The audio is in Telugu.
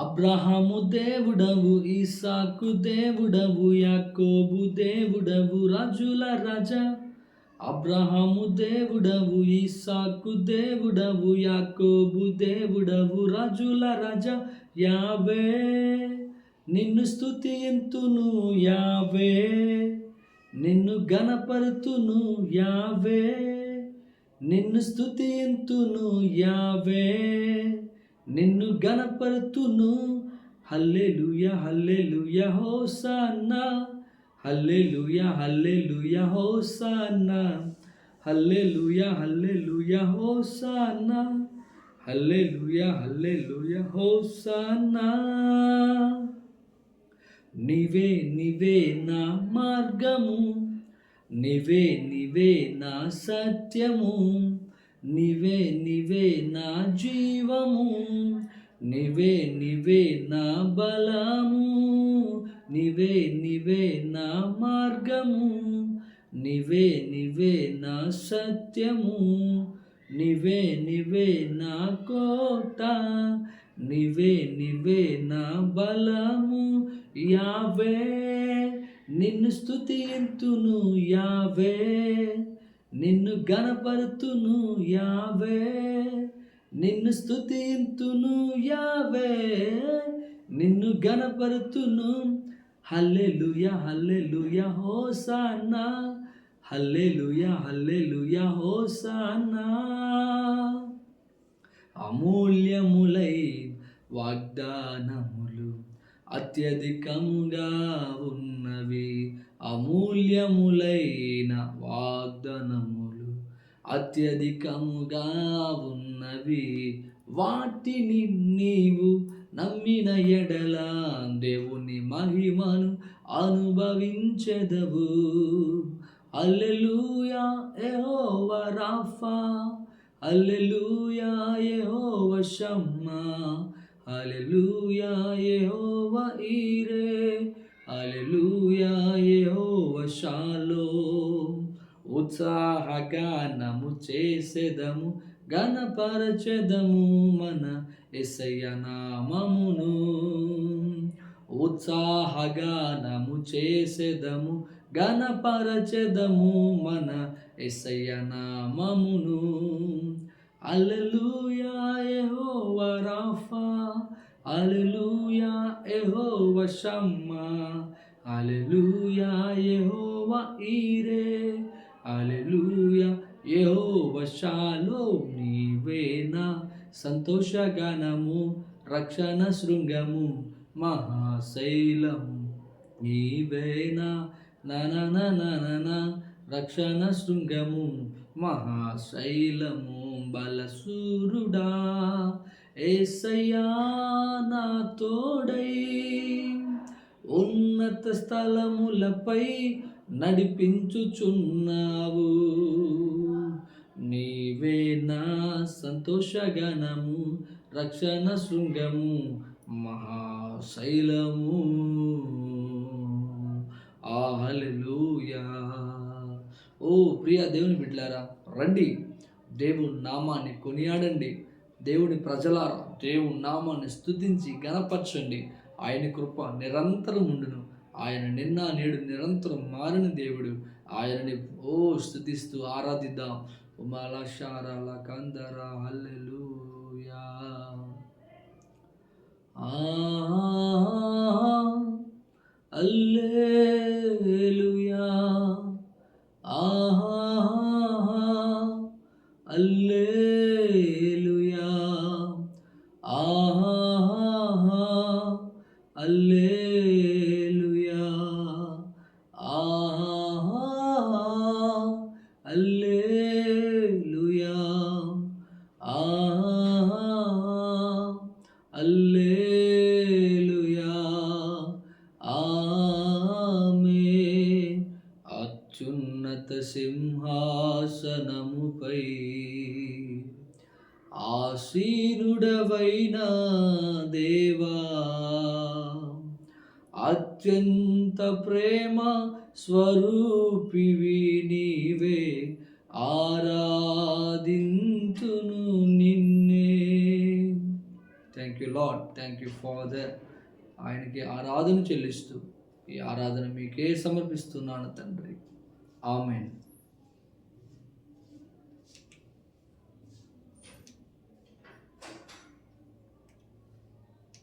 అబ్రహాము దేవుడవు ఈసాకు దేవుడవు యాకోబు దేవుడవు రాజుల రాజా. అబ్రహాము దేవుడవు ఈసాకు దేవుడవు యాకోబు దేవుడవు రాజుల రాజా. యావే నిన్ను స్థుతి ఎంతును యావే. నిన్ను గణపరుతును యావే. నిన్ను స్థుతి ఎంతును యావే. నిన్ను గణపరుతును. హల్లెలూయ హల్లెలూయ హల్లే లూయ హల్లెలూయ లూయ హల్లెలూయ హల్లెలూయ హోసన్నా హల్లెలూయ హల్లెలూయ హోసన్నా నీవే నీవే నా మార్గము. నీవే నీవే నా సత్యము. నీవే నీవే నా జీవము నీవే నీవే నా బలము నీవే నీవే నా మార్గము నీవే నీవే నా సత్యము నీవే నీవే నా కోట నీవే నీవే నా బలము. యావే నిన్ను స్థుతింతును యావే. నిన్ను గణపరుతును యావే నిన్ను స్థుతింతును యావే నిన్ను గణపరుతును. హల్లెలూయ హల్లెలూయ హోసానా హల్లెలూయ హల్లెలూయ హోసానా. అమూల్యములై వాగ్దానములు అత్యధికముగా ఉన్నవి. అమూల్యములైన వాగ్దనములు అత్యధికముగా ఉన్నవి. వాటిని నీవు నమ్మిన ఎడల దేవుని మహిమను అనుభవించెదవు. అల్లెలుయా ఎహోవ రాఫా. అల్లెలుయా యెహోవ షమ్మా. అల్లెలుయా యెహోవ ఈరే. అల్లెలూయా యెహోవ ఉత్సాహగానము చేసెదము గణపరచెదము మన ఎసయ్య నామమును. ఉత్సాహగానము చేసెదము గణపరచెదము మన ఎసయ్య నామమును. అల్లెలూయా యెహోవ ఎహో అల్లెలూయా యెహోవ షమ్మా అల్లెలూయా యెహోవ ఈరే అల్లెలూయా యెహోవ షాలోమ్ నీవేనా సంతోషగణము రక్షణ శృంగము మహాశైలము నీవేనా నన రక్షణ శృంగము మహాశైలము బలసూరుడా ఏసయ్యా నా తోడై ఉన్నత స్థలములపై నడిపించుచున్నావు. నీవే నా సంతోషగణము రక్షణ శృంగము మహాశైలము. ఆహలూయా ఓ ప్రియ దేవుని బిడ్లారా రండి. దేవుని నామాన్ని కొనియాడండి. దేవుని ప్రజలారా దేవుని నామాన్ని స్తుతించి గణపరచండి ఆయన కృప నిరంతరం ఉండును. ఆయన నిన్న నేడు నిరంతరం మారిన దేవుడు. ఆయనని ఓ స్థుతిస్తూ ఆరాధిద్దాం. ఉమాల శారాల కందరా అల్లె అల్లేలుయా ఆహా అల్లేలుయా ఆహా అల్లేలుయా ఆమె అత్యున్నత సింహాసనముపై ఆసీనుడవైన దేవా. అత్యంత ప్రేమ స్వరూపివి నీవే. ఆరాధింతును నిన్నే. Thank you Lord thank you Father ఆయనకి ఆరాధన చెల్లిస్తూ ఈ ఆరాధన మీకే సమర్పిస్తున్నాను తండ్రి. ఆమెన్